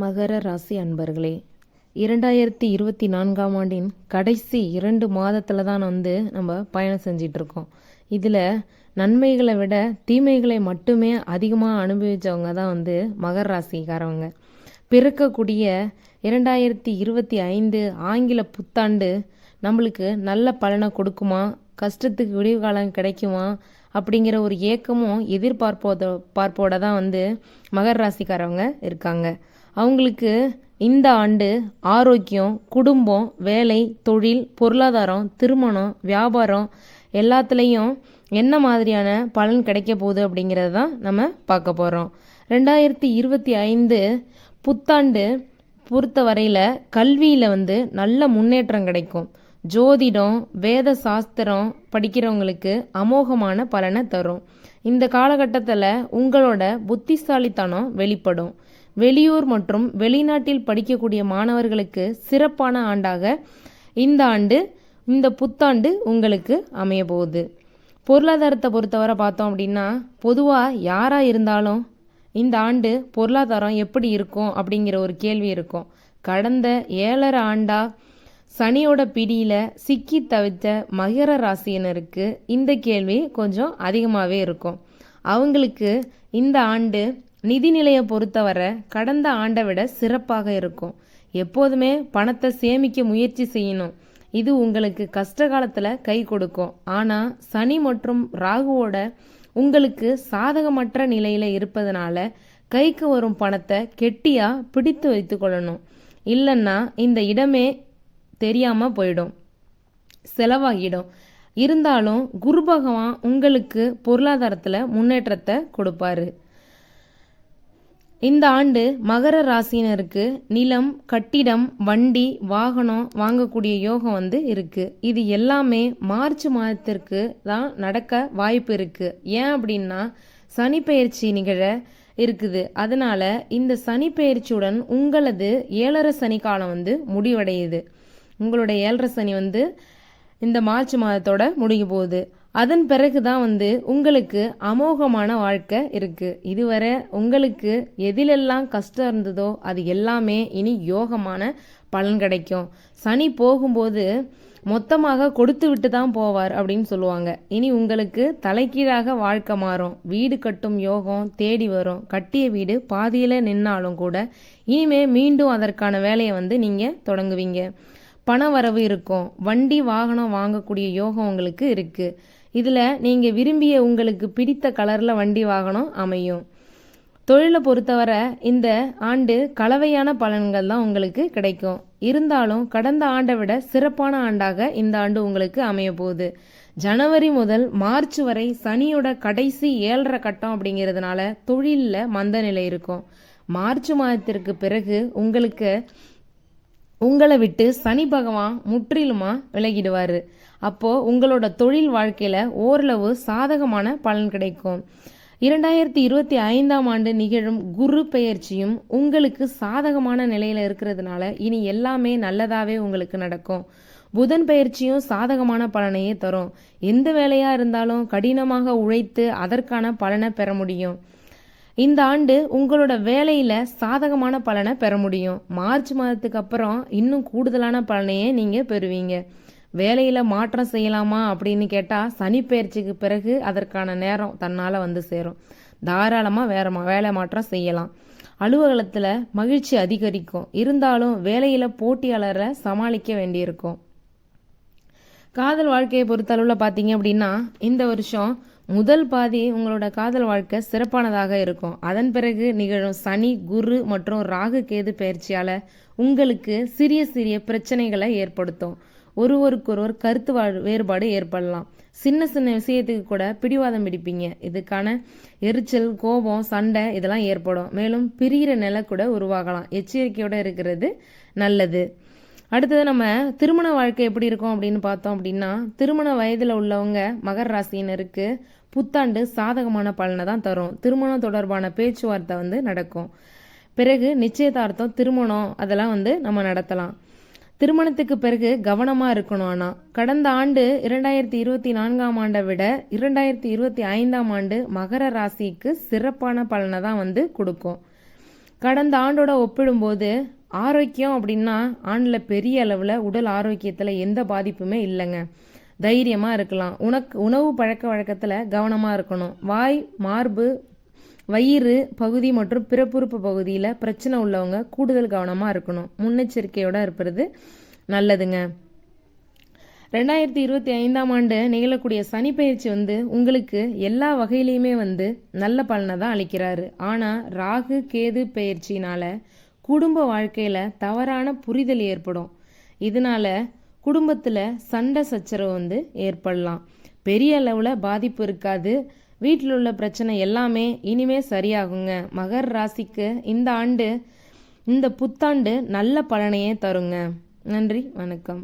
மகர ராசி அன்பர்களே இரண்டாயிரத்தி இருபத்தி நான்காம் ஆண்டின் கடைசி இரண்டு மாதத்தில் தான் வந்து நம்ம பயணம் செஞ்சிட்ருக்கோம். இதில் நன்மைகளை விட தீமைகளை மட்டுமே அதிகமாக அனுபவித்தவங்க தான் வந்து மகர ராசிக்காரவங்க. பிறக்கக்கூடிய இரண்டாயிரத்தி இருபத்தி ஐந்து ஆங்கில புத்தாண்டு நம்மளுக்கு நல்ல பலனை கொடுக்குமா? கஷ்டத்துக்கு விடிவு காலம் கிடைக்குமா? அப்படிங்கிற ஒரு ஏக்கமும் எதிர்பார்ப்போத பார்ப்போட தான் வந்து மகர ராசிக்காரவங்க இருக்காங்க. அவங்களுக்கு இந்த ஆண்டு ஆரோக்கியம் குடும்பம் வேலை தொழில் பொருளாதாரம் திருமணம் வியாபாரம் எல்லாத்துலேயும் என்ன மாதிரியான பலன் கிடைக்க போகுது அப்படிங்கிறது தான் நம்ம பார்க்க போகிறோம் ரெண்டாயிரத்தி இருபத்தி ஐந்து புத்தாண்டு பொறுத்த வரையில் கல்வியில் வந்து நல்ல முன்னேற்றம் கிடைக்கும். ஜோதிடம் வேத சாஸ்திரம் படிக்கிறவங்களுக்கு அமோகமான பலனை தரும். இந்த காலகட்டத்தில் உங்களோட புத்திசாலித்தனம் வெளிப்படும். வெளியூர் மற்றும் வெளிநாட்டில் படிக்கக்கூடிய மாணவர்களுக்கு சிறப்பான ஆண்டாக இந்த ஆண்டு இந்த புத்தாண்டு உங்களுக்கு அமைய போகுது. பொருளாதாரத்தை பொறுத்தவரை பார்த்தோம் அப்படின்னா பொதுவாக யாராக இருந்தாலும் இந்த ஆண்டு பொருளாதாரம் எப்படி இருக்கும் அப்படிங்கிற ஒரு கேள்வி இருக்கும். கடந்த ஏழரை ஆண்டா சனியோட பிடியில் சிக்கி தவித்த மகர ராசியினருக்கு இந்த கேள்வி கொஞ்சம் அதிகமாகவே இருக்கும். அவங்களுக்கு இந்த ஆண்டு நிதிநிலையை பொறுத்தவரை கடந்த ஆண்டை விட சிறப்பாக இருக்கும். எப்போதுமே பணத்தை சேமிக்க முயற்சி செய்யணும். இது உங்களுக்கு கஷ்ட காலத்தில் கை கொடுக்கும். ஆனால் சனி மற்றும் ராகுவோட உங்களுக்கு சாதகமற்ற நிலையில் இருப்பதனால கைக்கு வரும் பணத்தை கெட்டியாக பிடித்து வைத்துக்கொள்ளணும் இல்லைன்னா இந்த இடமே தெரியாமல் போயிடும். செலவாகிடும். இருந்தாலும் குரு பகவான் உங்களுக்கு பொருளாதாரத்தில் முன்னேற்றத்தை கொடுப்பாரு. இந்த ஆண்டு மகர ராசினருக்கு நிலம் கட்டிடம் வண்டி வாகனம் வாங்கக்கூடிய யோகம் வந்து இருக்கு. இது எல்லாமே மார்ச் மாதத்திற்கு தான் நடக்க வாய்ப்பு இருக்கு. ஏன் அப்படின்னா சனி பயிற்சி நிகழ இருக்குது. அதனால இந்த சனி பயிற்சியுடன் உங்களது ஏழரை சனி காலம் வந்து முடிவடையுது. உங்களுடைய ஏழரை சனி வந்து இந்த மார்ச் மாதத்தோட முடிய போகுது. அதன் பிறகு தான் வந்து உங்களுக்கு அமோகமான வாழ்க்கை இருக்குது இதுவரை உங்களுக்கு எதிலெல்லாம் கஷ்டம் இருந்ததோ அது எல்லாமே இனி யோகமான பலன் கிடைக்கும். சனி போகும்போது மொத்தமாக கொடுத்து விட்டு தான் போவார் அப்படின்னு சொல்லுவாங்க. இனி உங்களுக்கு தலைக்கீழாக வாழ்க்கை மாறும். வீடு கட்டும் யோகம் தேடி வரும். கட்டிய வீடு பாதியில் நின்னாலும் கூட இனிமே மீண்டும் அதற்கான வேலையை வந்து நீங்கள் தொடங்குவீங்க. பண வரவு இருக்கும். வண்டி வாகனம் வாங்கக்கூடிய யோகம் உங்களுக்கு இருக்குது இதில் நீங்கள் விரும்பிய உங்களுக்கு பிடித்த கலரில் வண்டி வாகனம் அமையும். தொழிலை பொறுத்தவரை இந்த ஆண்டு கலவையான பலன்கள் தான் உங்களுக்கு கிடைக்கும். இருந்தாலும் கடந்த ஆண்டை விட சிறப்பான ஆண்டாக இந்த ஆண்டு உங்களுக்கு அமைய போகுது. ஜனவரி முதல் மார்ச் வரை சனியோட கடைசி ஏழரை கட்டம் அப்படிங்கிறதுனால தொழிலில் மந்த நிலை இருக்கும். மார்ச் மாதத்திற்கு பிறகு உங்களுக்கு உங்களை விட்டு சனி பகவான் முற்றிலுமா விலகிடுவார். அப்போது உங்களோட தொழில் வாழ்க்கையில் ஓரளவு சாதகமான பலன் கிடைக்கும். இரண்டாயிரத்தி இருபத்தி ஐந்தாம் ஆண்டு நிகழும் குரு பெயர்ச்சியும் உங்களுக்கு சாதகமான நிலையில் இருக்கிறதுனால இனி எல்லாமே நல்லதாகவே உங்களுக்கு நடக்கும். புதன் பயிற்சியும் சாதகமான பலனையே தரும். எந்த வேலையாக இருந்தாலும் கடினமாக உழைத்து அதற்கான பலனை பெற முடியும். இந்த ஆண்டு உங்களோட வேலையில் சாதகமான பலனை பெற முடியும். மார்ச் மாதத்துக்கு அப்புறம் இன்னும் கூடுதலான பலனையே நீங்கள் பெறுவீங்க. வேலையில் மாற்றம் செய்யலாமா அப்படின்னு கேட்டால் சனி பயிற்சிக்கு பிறகு அதற்கான நேரம் தன்னால் வந்து சேரும். தாராளமாக வேற வேலை மாற்றம் செய்யலாம். அலுவலகத்தில் மகிழ்ச்சி அதிகரிக்கும். இருந்தாலும் வேலையில் போட்டியாளரை சமாளிக்க வேண்டியிருக்கும். காதல் வாழ்க்கையை பொறுத்தளவில் பார்த்தீங்க அப்படின்னா இந்த வருஷம் முதல் பாதி உங்களோட காதல் வாழ்க்கை சிறப்பானதாக இருக்கும். அதன் பிறகு நிகழும் சனி குரு மற்றும் ராகு கேது பயிற்சியால் உங்களுக்கு சிறிய சிறிய பிரச்சனைகளை ஏற்படுத்தும். ஒருவருக்கொருவர் கருத்து வேறுபாடு ஏற்படலாம். சின்ன சின்ன விஷயத்துக்கு கூட பிடிவாதம் பிடிப்பீங்க. இதுக்கான எரிச்சல் கோபம் சண்டை இதெல்லாம் ஏற்படும். மேலும் பிரிகிற நிலை கூட உருவாகலாம். எச்சரிக்கையோடு இருக்கிறது நல்லது. அடுத்தது நம்ம திருமண வாழ்க்கை எப்படி இருக்கும் அப்படின்னு பார்த்தோம் அப்படின்னா திருமண வயதில் உள்ளவங்க மகர ராசியினருக்கு புத்தாண்டு சாதகமான பலனை தான் தரும். திருமணம் தொடர்பான பேச்சுவார்த்தை வந்து நடக்கும். பிறகு நிச்சயதார்த்தம் திருமணம் அதெல்லாம் வந்து நம்ம நடத்தலாம். திருமணத்துக்கு பிறகு கவனமாக இருக்கணும் ஆனால் கடந்த ஆண்டு இரண்டாயிரத்தி இருபத்தி நான்காம் ஆண்டை விட இரண்டாயிரத்தி இருபத்தி ஐந்தாம் ஆண்டு மகர ராசிக்கு சிறப்பான பலனை தான் வந்து கொடுக்கும். கடந்த ஆண்டோட ஒப்பிடும்போது ஆரோக்கியம் அப்படின்னா ஆண்டில் பெரிய அளவில் உடல் ஆரோக்கியத்தில் எந்த பாதிப்புமே இல்லைங்க. தைரியமாக இருக்கலாம். உனக்கு உணவு பழக்க வழக்கத்தில் கவனமாக இருக்கணும். வாய் மார்பு வயிறு பகுதி மற்றும் பிறப்புறுப்பு பகுதியில் பிரச்சனை உள்ளவங்க கூடுதல் கவனமாக இருக்கணும். முன்னெச்சரிக்கையோடு இருப்பது நல்லதுங்க. ரெண்டாயிரத்தி இருபத்தி ஐந்தாம் ஆண்டு நிகழக்கூடிய சனி பயிற்சி வந்து உங்களுக்கு எல்லா வகையிலையுமே வந்து நல்ல பலனை தான் அளிக்கிறாரு. ஆனால் ராகு கேது பயிற்சினால குடும்ப வாழ்க்கையில் தவறான புரிதல் ஏற்படும். இதனால குடும்பத்தில் சண்டை சச்சரவு வந்து ஏற்படலாம். பெரிய அளவில் பாதிப்பு இருக்காது. வீட்டில் உள்ள பிரச்சனை எல்லாமே இனிமே சரியாகுங்க. மகர் ராசிக்கு இந்த ஆண்டு இந்த புத்தாண்டு நல்ல பலனையே தருங்க. நன்றி வணக்கம்.